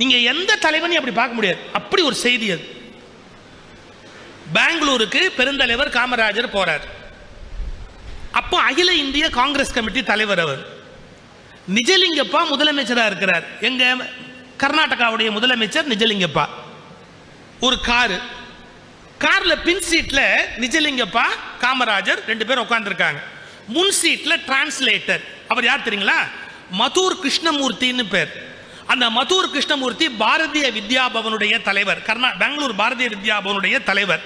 நீங்க எந்த தலைவனையும் அப்படி பார்க்க முடியாது. அப்படி ஒரு செய்தி அது. பெங்களூருக்கு பெருந்தலைவர் காமராஜர் போறார். அப்போ அகில இந்திய காங்கிரஸ் கமிட்டி தலைவர் அவர். நிஜலிங்கப்பா முதலமைச்சரா இருக்கிறார். எங்க கர்நாடகாவுடைய முதலமைச்சர் நிஜலிங்கப்பா. ஒரு காரு. கார்ல பின் சீட்ல நிஜலிங்கப்பா காமராஜர் ரெண்டு பேரும் உட்கார்ந்துருக்காங்க. முன் சீட்ல டிரான்ஸ்லேட்டர். அவர் யார் தெரியுங்களா? மதூர் கிருஷ்ணமூர்த்தின்னு பேர். அந்த மதூர் கிருஷ்ணமூர்த்தி பாரதிய வித்யா பவனுடைய தலைவர். கர்நா பெங்களூர் பாரதிய வித்யா பவனுடைய தலைவர்.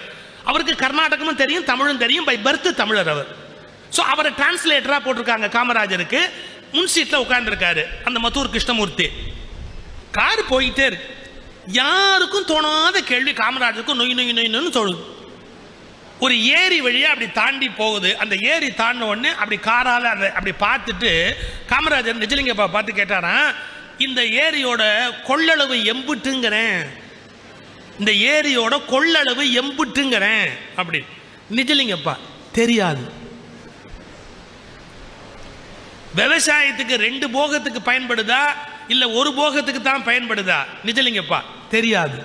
அவருக்கு கர்நாடகமும் தெரியும் தமிழும் தெரியும் பை பர்த் தமிழர் அவர். ஸோ அவரை டிரான்ஸ்லேட்டராக போட்டிருக்காங்க காமராஜருக்கு. முன் சீட்டில் உட்கார்ந்துருக்காரு அந்த மதூர் கிருஷ்ணமூர்த்தி. கார் போயிட்டே இருக்கு. யாருக்கும் தோணாத கேள்வி காமராஜருக்கும் நொய் நொய் நொய்னு தோணுது. ஒரு ஏரி வழியாக அப்படி தாண்டி போகுது. அந்த ஏரி தாண்டின உடனே அப்படி காரால் அந்த அப்படி பார்த்துட்டு காமராஜர் நிஜலிங்கப்பா பார்த்து கேட்டாரான் இந்த ஏரியோட கொள்ளளவு எம்புட்டுங்கிறேன். இந்த ஏரியோட கொள்ளளவு எம்புட்டுங்கிறேன். அப்படி. நிஜலிங்கப்பா. தெரியாது. விவசாயத்துக்கு ரெண்டு போகத்துக்கு பயன்படுதா? இல்ல ஒரு போகத்துக்கு தான் பயன்படுதா? நிஜலிங்கப்பா. தெரியாது.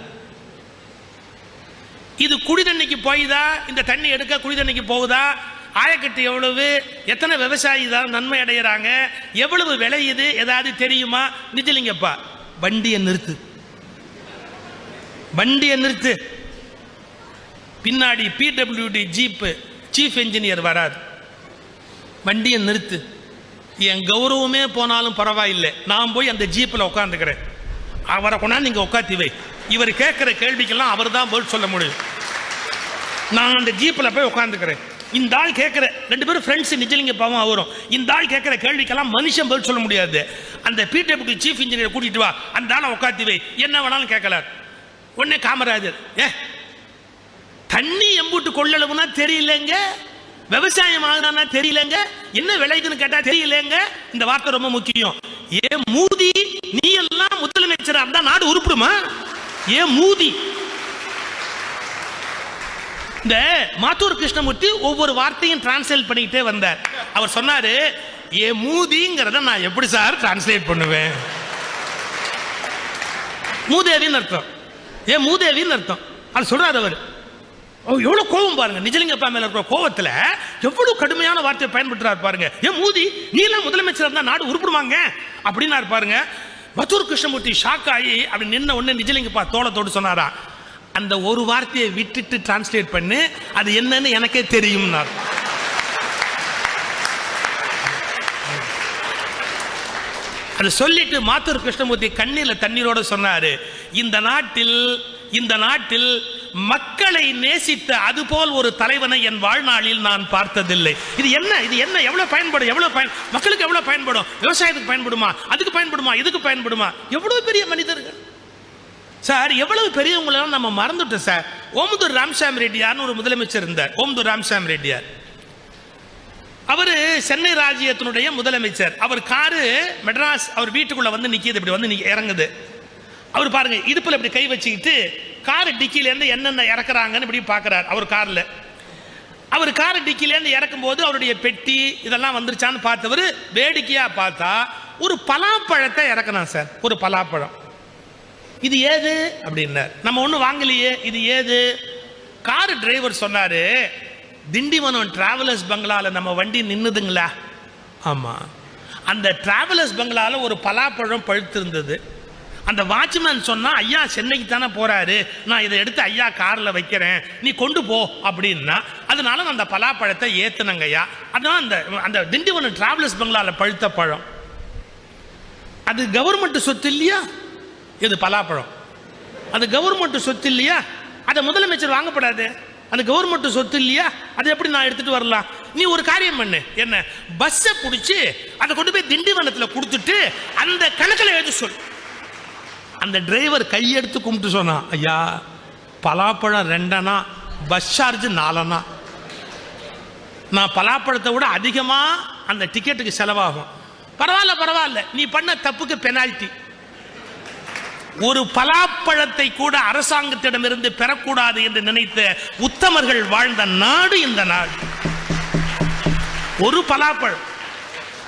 இது குடி தண்ணிக்கு போயுதா? இந்த தண்ணி எடுக்க குடி தண்ணிக்கு போகுதா? ஆயக்கட்டு எவ்வளவு? எத்தனை விவசாயி தான் நன்மை அடைகிறாங்க எவ்வளவு விளையுது ஏதாவது தெரியுமா? நிஜலிங்கப்பா வண்டியை நிறுத்து. வண்டியை நிறுத்து. பின்னாடி பிடபிள்யூடி ஜீப்பு சீஃப் இன்ஜினியர் வராது வண்டியை நிறுத்து. என் கௌரவமே போனாலும் பரவாயில்லை. நான் போய் அந்த ஜீப்பில் உட்காந்துக்கிறேன் அவரை கொண்டாந்து நீங்க உட்காத்தி வை. இவர் கேட்குற கேள்விக்கெல்லாம் அவர் தான் பதில் சொல்ல முடியும். நான் அந்த ஜீப்பில் போய் உட்காந்துக்கிறேன் இந்த ஆள் கேட்குற ரெண்டு பேரும் ஃப்ரெண்ட்ஸ் நிஜலிங்க பாவம் வரும் இந்த ஆள் கேட்குற கேள்விக்கெல்லாம் மனுஷன் பதில் சொல்ல முடியாது. அந்த பிடபிள்யூ சீஃப் இன்ஜினியர் கூட்டிட்டு வா. அந்த ஆளை உட்காத்தி வை. என்ன வேணாலும் கேட்கல. உடனே காமராஜர். ஏ? தண்ணி எம்பூட்டு கொள்ளளவுனா தெரியலங்க. விவசாயம் ஆகுதானா தெரியலங்க. என்ன விளையுதுன்னு கேட்டா தெரியலங்க. இந்த வார்த்தை ரொம்ப முக்கியம். ஏ மூதி நீ எல்லாம் முதலமைச்சரா இருந்தா நாடு உருப்பிடுமா? ஏ மூதி இந்த மாத்தூர் கிருஷ்ணமூர்த்தி ஒவ்வொரு வார்த்தையும் டிரான்ஸ்லேட் பண்ணிக்கிட்டே வந்தார். அவர் சொன்னாரு ஏ மூதிங்கிறத நான் எப்படி சார் டிரான்ஸ்லேட் பண்ணுவேன்? மூதேவின்னு அர்த்தம். ஏ மூதேவின்னு அர்த்தம். அது சொல்றாரு அவர். எவ்வளோ எவ்வளவு கோபம் பாருங்க. நிஜலிங்கப்பா மேல இருக்கிற கோவத்துல எவ்வளவு கடுமையான வார்த்தையை பயன்படுத்துறாரு பாருங்க. ஏன் மூதி நீலாம் முதலமைச்சர் இருந்தா நாடு உருப்பிடுவாங்க அப்படின்னாரு பாருங்க. மதுர் கிருஷ்ணமூர்த்தி ஷாக் ஆகி அப்படி நின்ன உடனே நிஜலிங்கப்பா தோளத்தோடு சொன்னாரா? அந்த ஒரு வார்த்தையை விட்டுட்டு டிரான்ஸ்லேட் பண்ணு அது என்னன்னு எனக்கே தெரியும்னார். அதை சொல்லிட்டு மாத்தூர் கிருஷ்ணமூர்த்தி கண்ணீர்ல தண்ணீரோட சொன்னாரு இந்த நாட்டில் இந்த நாட்டில் மக்களை நேசித்த அதுபோல் ஒரு தலைவனை என் வாழ்நாளில் நான் பார்த்ததில்லை. இது என்ன? இது என்ன? எவ்வளவு பயன்படும்? எவ்வளவு பயன் மக்களுக்கு எவ்வளவு பயன்படும்? விவசாயத்துக்கு பயன்படுமா? அதுக்கு பயன்படுமா? இதுக்கு பயன்படுமா? எவ்வளவு பெரிய மனிதர்கள். சார் எவ்வளவு பெரியவங்களெல்லாம் நம்ம மறந்துட்டோம் சார். ஓமதூர் ராம்சாம் ரெட்டியார்னு ஒரு முதலமைச்சர் இருந்தார். ஓமதூர் ராம்சாம் ரெட்டியார். அவர் சென்னை ராஜ்யத்தினுடைய முதலமைச்சர். அவர் காரு மெட்ராஸ் அவர் வீட்டுக்குள்ள வந்து நிற்கிது இப்படி வந்து இறங்குது. அவர் பாருங்க இதுப்பில் இப்படி கை வச்சுக்கிட்டு கார் டிக்கிலேருந்து என்னென்ன இறக்குறாங்கன்னு இப்படி பார்க்குறார் அவர் காரில். அவர் கார் டிக்கிலேருந்து இறக்கும் போது அவருடைய பெட்டி இதெல்லாம் வந்துருச்சான்னு பார்த்தவர் வேடிக்கையாக பார்த்தா ஒரு பலாப்பழத்தை இறக்கணும் சார். ஒரு பலாப்பழம். இது ஏது? அப்படின்னார் நம்ம ஒன்றும் வாங்கலையே இது ஏது? கார் டிரைவர் சொன்னாரு திண்டிவனம் டிராவலர்ஸ் பங்களால நம்ம வண்டி நின்னுதுங்களா? ஆமாம் அந்த டிராவலர்ஸ் பங்களால ஒரு பலாப்பழம் பழுத்திருந்தது. அந்த வாட்ச்மேன் சொன்னா ஐயா சென்னைக்கு தானே போறாரு. நான் இதை எடுத்து ஐயா கார்ல வைக்கிறேன். நீ கொண்டு போ அப்படின்னா அதனால நான் அந்த பலாப்பழத்தை ஏத்துனங்க அதான் அந்த அந்த திண்டிவனம் டிராவலர்ஸ் பங்களால பழுத்த பழம். அது கவர்மெண்ட் சொத்து இல்லையா? இது பலாப்பழம். அது கவர்மெண்ட் சொத்து இல்லையா? அதை முதலமைச்சர் வாங்கப்படாது. அது கவர்மெண்ட் சொத்து இல்லையா? அதை எப்படி நான் எடுத்துட்டு வரலாம்? நீ ஒரு காரியம் பண்ணு. என்ன? பஸ்ஸை பிடிச்சி அதை கொண்டு போய் திண்டிவனத்தில் கொடுத்துட்டு அந்த கணக்கில் எழுதி சொல். அந்த டிரைவர் கையெடுத்து கும்பிட்டு சொன்னான் ஐயா பலாப்பழம் ரெண்டனா பஸ் சார்ஜ் நாலனா? நான் பலாப்பழத்தை விட அதிகமாக அந்த டிக்கெட்டுக்கு செலவாகும். பரவாயில்ல பரவாயில்ல. நீ பண்ண தப்புக்கு பெனால்ட்டி ஒரு பலாப்பழத்தை கூட அரசாங்கத்திடமிருந்து பெறக்கூடாது என்று நினைத்த உத்தமர்கள் வாழ்ந்த நாடு இந்த நாடு. ஒரு பலாப்பழம்.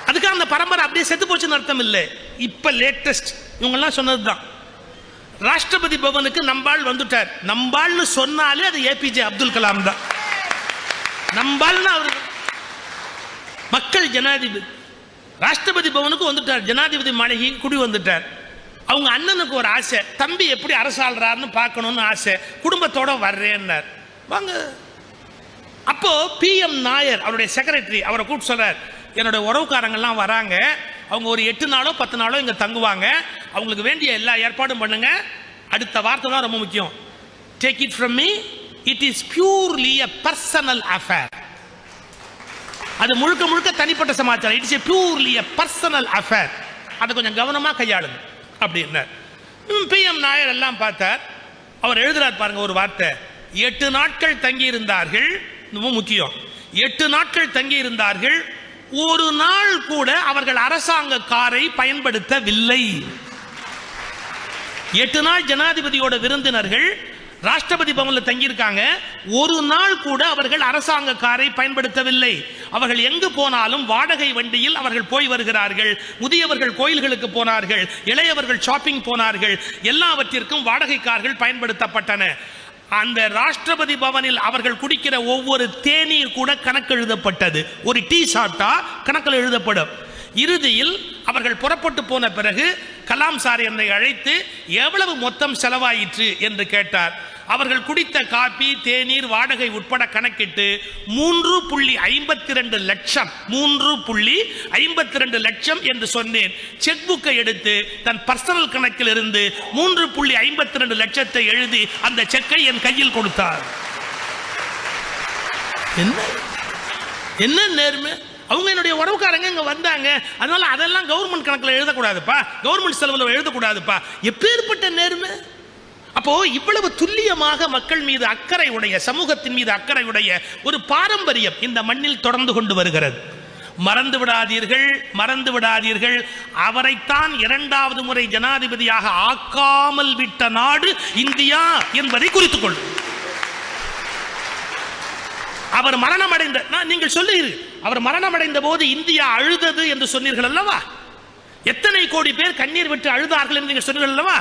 அதுக்கு அந்த பரம்பரை அப்படியே செத்து போச்சுன்னு அர்த்தம் இல்லை. இப்ப லேட்டஸ்ட் இவங்கெல்லாம் சொன்னதுதான். ராஷ்டிரபதி பவனுக்கு நம்பாள் வந்துட்டார். நம்பாள்னு சொன்னாலே அது ஏபிஜே அப்துல் கலாம் தான். நம்பாள்னு அவர் மக்கள் ஜனாதிபதி. ராஷ்டிரபதி பவனுக்கு வந்துட்டார். ஜனாதிபதி மாளிகைக்கு குடி வந்துட்டார். அவங்க அண்ணனுக்கு ஒரு ஆசை தம்பி எப்படி அரசாள்றாருன்னு பார்க்கணும்னு ஆசை குடும்பத்தோட வர்றேன்னார். வாங்க. அப்போ பிஎம் நாயர் அவருடைய செக்ரட்டரி அவரை கூப்பிட்டு சொல்றார் என்னோட உறவுக்காரங்கள்லாம் வராங்க அவங்க ஒரு எட்டு நாளோ பத்து நாளோ இங்கே தங்குவாங்க. அவங்களுக்கு வேண்டிய எல்லா ஏற்பாடும் பண்ணுங்க. அடுத்த வார்த்தை தான் ரொம்ப முக்கியம். Take it from me it is purely a personal affair அது முழுக்க முழுக்க தனிப்பட்ட சமாச்சாரம். It's a purely a personal affair அதை கொஞ்சம் கவனமாக கையாளுங்க. அப்படின்னார். பிஎம் நாயர் எல்லாம் பார்த்தார். அவர் எழுதுறார் பாருங்க ஒரு வார்த்தை. எட்டு நாட்கள் தங்கி இருந்தார்கள் ரொம்ப முக்கியம். எட்டு நாட்கள் தங்கி இருந்தார்கள் ஒரு நாள் கூட அவர்கள் அரசாங்க காரை பயன்படுத்தவில்லை. எட்டு நாள் ஜனாதிபதியோட விருந்தினர்கள் ராஷ்டிரபதி பவனில் தங்கியிருக்காங்க. ஒரு நாள் கூட அவர்கள் அரசாங்க காரை பயன்படுத்தவில்லை. அவர்கள் எங்கு போனாலும் வாடகை வண்டியில் அவர்கள் போய் வருகிறார்கள். முதியவர்கள் கோயில்களுக்கு போனார்கள். இளையவர்கள் ஷாப்பிங் போனார்கள். எல்லாவற்றிற்கும் வாடகை கார்கள் பயன்படுத்தப்பட்டன. அந்த ராஷ்டிரபதி பவனில் அவர்கள் குடிக்கிற ஒவ்வொரு தேநீர் கூட கணக்கு எழுதப்பட்டது. ஒரு டீ சாப்பிட்டா கணக்கில் எழுதப்படும். இறுதியில் அவர்கள் புறப்பட்டு போன பிறகு கலாம் சார் என்னை அழைத்து எவ்வளவு மொத்தம் செலவாயிற்று என்று கேட்டார். அவர்கள் குடித்த காப்பி தேநீர் வாடகை உட்பட கணக்கிட்டு மூன்று புள்ளி ஐம்பத்தி ரெண்டு லட்சம் மூன்று புள்ளி ஐம்பத்தி ரெண்டு லட்சம் என்று சொன்னேன். செக் புக்கை எடுத்து தன் பர்சனல் கணக்கில் இருந்து மூன்று புள்ளி ஐம்பத்தி ரெண்டு லட்சத்தை எழுதி அந்த செக்கை என் கையில் கொடுத்தார். என்ன? என்ன நேர்மை? அவங்க என்னுடைய உறவுக்காரங்க இங்கே வந்தாங்க. அதனால அதெல்லாம் கவர்மெண்ட் கணக்கில் எழுதக்கூடாதுப்பா. கவர்மெண்ட் செலவில் எழுதக்கூடாதுப்பா. எப்பேற்பட்ட நேர்மை? அப்போ இவ்வளவு துல்லியமாக மக்கள் மீது அக்கறை உடைய சமூகத்தின் மீது அக்கறை உடைய ஒரு பாரம்பரியம் இந்த மண்ணில் தொடர்ந்து கொண்டு வருகிறது. மறந்து விடாதீர்கள் மறந்து விடாதீர்கள். அவரைத்தான் இரண்டாவது முறை ஜனாதிபதியாக ஆக்காமல் விட்ட நாடு இந்தியா என்பதை குறித்துக் கொள்ளும் அவர் மரணம் அடைந்த நான் நீங்கள் சொல்லுகிறீர்கள். அவர் மரணம் அடைந்த போது இந்தியா அழுதது என்று சொன்னீர்கள் அல்லவா? எத்தனை கோடி பேர் கண்ணீர் விட்டு அழுதார்கள் என்று நீங்கள் சொன்னீர்கள் அல்லவா?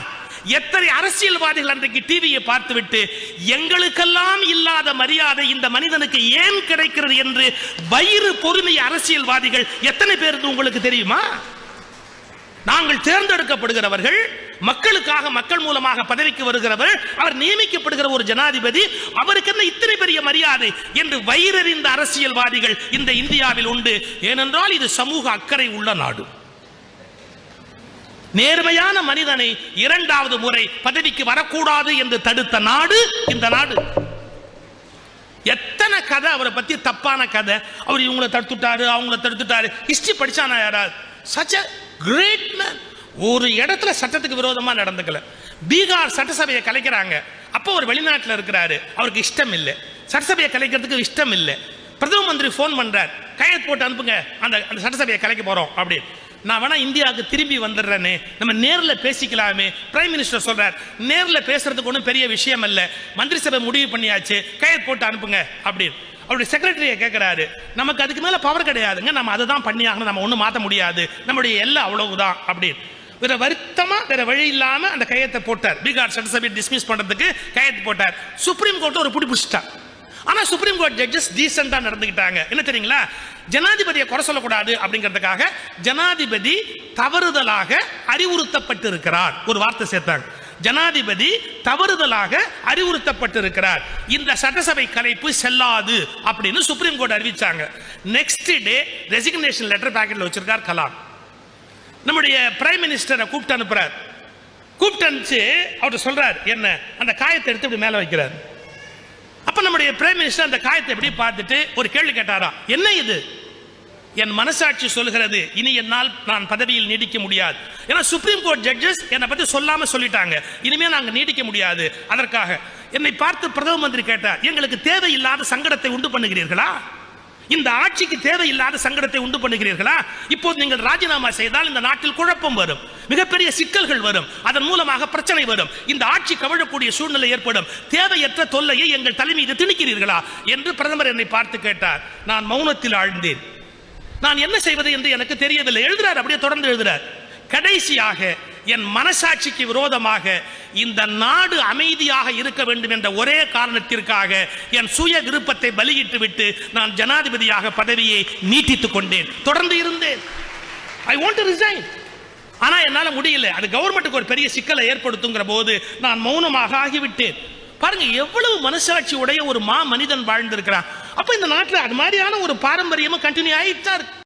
எத்தனை அரசியல்வாதிகள் அன்றைக்கு டிவியை பார்த்துவிட்டு எங்களுக்கெல்லாம் இல்லாத மரியாதை இந்த மனிதனுக்கு ஏன் கிடைக்கிறது என்று வயிறு பொறுமை அரசியல்வாதிகள் எத்தனை பேர் உங்களுக்கு தெரியுமா? நாங்கள் தேர்ந்தெடுக்கப்படுகிறவர்கள் மக்களுக்காக மக்கள் மூலமாக பதவிக்கு வருகிறவர் அவர் நியமிக்கப்படுகிற ஒரு ஜனாதிபதி அவருக்கு என்ன இத்தனை பெரிய மரியாதை என்று வயிறறிந்த அரசியல்வாதிகள் இந்த இந்தியாவில் உண்டு. ஏனென்றால் இது சமூக அக்கறை உள்ள நாடு. நேர்மையான மனிதனை இரண்டாவது முறை பதவிக்கு வரக்கூடாது என்று தடுத்த நாடு இந்த நாடு. எத்தனை கதை அவரை பத்தி தப்பான கதை. அவர் இவங்களை தடுத்துட்டாரு அவங்கள தடுத்துட்டாரு. ஹிஸ்டரி படிச்சானா யாராவது அ கிரேட் மேன் ஒரு இடத்துல சட்டத்துக்கு விரோதமா நடந்துக்கல. பீகார் சட்டசபையை கலைக்கிறாங்க. அப்போ ஒரு வெளிநாட்டில் இருக்கிறாரு. அவருக்கு இஷ்டம் இல்லை. சட்டசபையை கலைக்கிறதுக்கு இஷ்டம் இல்லை. பிரதம மந்திரி ஃபோன் பண்றார். கையெழுத்து போட்டு அனுப்புங்க. அந்த அந்த சட்டசபையை கலைக்க போறோம் அப்படின்னு. நான் வேணா இந்தியாவுக்கு திரும்பி வந்துடுறேனே. நம்ம நேரில் பேசிக்கலாமே. பிரைம் மினிஸ்டர் சொல்றார். நேரில் பேசுறதுக்கு ஒன்றும் பெரிய விஷயம் இல்லை. மந்திரி சபை முடிவு பண்ணியாச்சு. கையெழுத்து போட்டு அனுப்புங்க அப்படின்னு. அவருடைய செக்ரட்டரியை கேட்குறாரு நமக்கு அதுக்கு மேலே பவர் கிடையாதுங்க. நம்ம அதை தான் பண்ணி ஆகணும் நம்ம ஒன்றும் மாற்ற முடியாது. நம்முடைய எல்லாம் அவ்வளவுதான் அப்படின்னு. வேற வருத்தமா வேற வழி இல்லாம அந்த கையத்தை போட்டார். பீகார் சட்டசபை டிஸ்மிஸ் பண்றதுக்கு கையெழுத்து போட்டார். சுப்ரீம் கோர்ட் ஒரு புடி ஆனால் ஆனா சுப்ரீம் கோர்ட் ஜட்ஜஸ் டீசெண்டா நடந்துக்கிட்டாங்க. என்ன தெரியுங்களா? ஜனாதிபதியை குறை சொல்லக்கூடாது அப்படிங்கிறதுக்காக ஜனாதிபதி தவறுதலாக அறிவுறுத்தப்பட்டிருக்கிறார். ஒரு வார்த்தை சேர்த்தாங்க. ஜனாதிபதி தவறுதலாக அறிவுறுத்தப்பட்டிருக்கிறார். இந்த சட்டசபை கலைப்பு செல்லாது அப்படின்னு சுப்ரீம் கோர்ட் அறிவிச்சாங்க. நெக்ஸ்ட் டே ரெசிக்னேஷன் லெட்டர் பேக்கெட்ல வச்சிருக்கார் கலாம். நம்முடைய பிரைம் மினிஸ்டரை கூப்பிட்டு அனுப்புறார். கூப்பிட்டு அனுப்பிச்சு அவர் சொல்றார் என்ன அந்த காயத்தை எடுத்து இப்படி மேலே வைக்கிறார். அப்ப நம்முடைய பிரைம் மினிஸ்டர் அந்த காயத்தை எப்படி பார்த்துட்டு ஒரு கேள்வி கேட்டாரா என்ன இது? என் மனசாட்சி சொல்கிறது இனி என்னால் நான் பதவியில் நீடிக்க முடியாது. ஏன்னா சுப்ரீம் கோர்ட் ஜட்ஜஸ் என்னை பற்றி சொல்லாம சொல்லிட்டாங்க. இனிமே நாங்கள் நீடிக்க முடியாது. அதற்காக என்னை பார்த்து பிரதம மந்திரி கேட்டார் எங்களுக்கு தேவையில்லாத சங்கடத்தை உண்டு பண்ணுகிறீர்களா? இந்த ஆட்சிக்கு தேவையில்லாத சங்கடத்தை உண்டு பண்ணுகிறீர்களா? இப்போது நீங்கள் ராஜினாமா செய்தால் இந்த நாட்டில் குழப்பம் வரும் மிகப்பெரிய சிக்கல்கள் வரும் அதன் மூலமாக பிரச்சனை வரும் இந்த ஆட்சி கவிழக்கூடிய சூழ்நிலை ஏற்படும் தேவையற்ற தொல்லையை எங்கள் தலைமீது திணிக்கிறீர்களா என்று பிரதமர் என்னை பார்த்து கேட்டார். நான் மௌனத்தில் ஆழ்ந்தேன். நான் என்ன செய்வது என்று எனக்கு தெரியவில்லை. எழுதுறார் அப்படியே தொடர்ந்து எழுதுறார். கடைசியாக என் மனசாட்சிக்கு விரோதமாக இந்த நாடு அமைதியாக இருக்க வேண்டும் என்ற ஒரே காரணத்திற்காக என் சுய விருப்பத்தை பலியிட்டு விட்டு நான் ஜனாதிபதியாக பதவியை நீட்டித்துக் கொண்டேன். தொடர்ந்து இருந்தேன். ஐ வாண்ட் டு ரிசைன் ஆனா என்னால முடியல. அது கவர்மெண்ட்டுக்கு ஒரு பெரிய சிக்கலை ஏற்படுத்துங்கிற போது நான் மௌனமாக ஆகிவிட்டேன். பாருங்க எவ்வளவு மனசாட்சி உடைய ஒரு மா மனிதன் வாழ்ந்திருக்கிறான். அப்ப இந்த நாட்டில் அது மாதிரியான ஒரு பாரம்பரியமும் கண்டினியூ ஆயிட்டா இருக்கு.